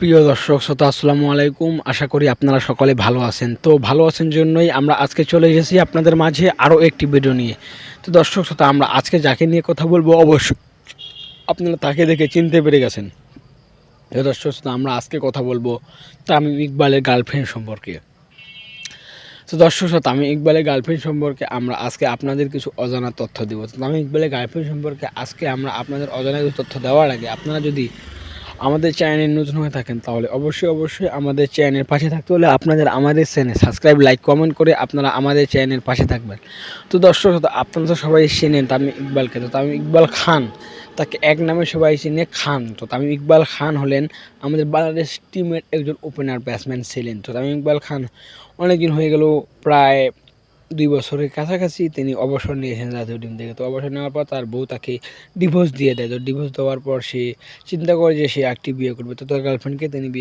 প্রিয় দর্শক, শ্রোতা, আসসালামু আলাইকুম। আশা করি আপনারা সকলে ভালো আছেন। তো ভালো আছেন জন্যই আমরা আজকে চলে এসেছি আপনাদের মাঝে আরও একটি ভিডিও নিয়ে। তো দর্শক, শ্রোতা, আমরা আজকে যাকে নিয়ে কথা বলব অবশ্যই আপনারা তাকে দেখে চিনতে পেরে গেছেন। তো দর্শক, শ্রোতা, আমরা আজকে কথা বলব তামিম ইকবালের গার্লফ্রেন্ড সম্পর্কে। তো দর্শক, শ্রোতা আমি ইকবালের গার্লফ্রেন্ড সম্পর্কে আমরা আজকে আপনাদের কিছু অজানা তথ্য দেবো। তো আমি ইকবালের গার্লফ্রেন্ড সম্পর্কে আজকে আমরা আপনাদের অজানা কিছু তথ্য দেওয়ার আগে আপনারা যদি আমাদের চ্যানেলে নতুন হয়ে থাকেন, তাহলে অবশ্যই অবশ্যই আমাদের চ্যানেলের পাশে থাকতে হলে আপনাদের, আমাদের চ্যানেল সাবস্ক্রাইব লাইক কমেন্ট করে আপনারা আমাদের চ্যানেলের পাশে থাকবেন। তো দর্শক আপনারা তো সবাই চেনেন তামিম ইকবালকে, তো তামিম ইকবাল খান, তাকে এক নামে সবাই চিনে খান। তো তামিম ইকবাল খান হলেন আমাদের বাংলাদেশ টিমের একজন ওপেনার ব্যাটসম্যান ছিলেন। তো তামিম ইকবাল খান অনেকদিন হয়ে গেল, প্রায় দুই বছরের কাছাকাছি তিনি অবসর নিয়েছেন জাতীয় টিম থেকে। তো অবসর নেওয়ার পর তার বউ তাকে ডিভোর্স দিয়ে দেয়। তো ডিভোর্স দেওয়ার পর সে চিন্তা করে যে সে একটি বিয়ে করবে? তো তার গার্লফ্রেন্ডকে তিনি বিয়ে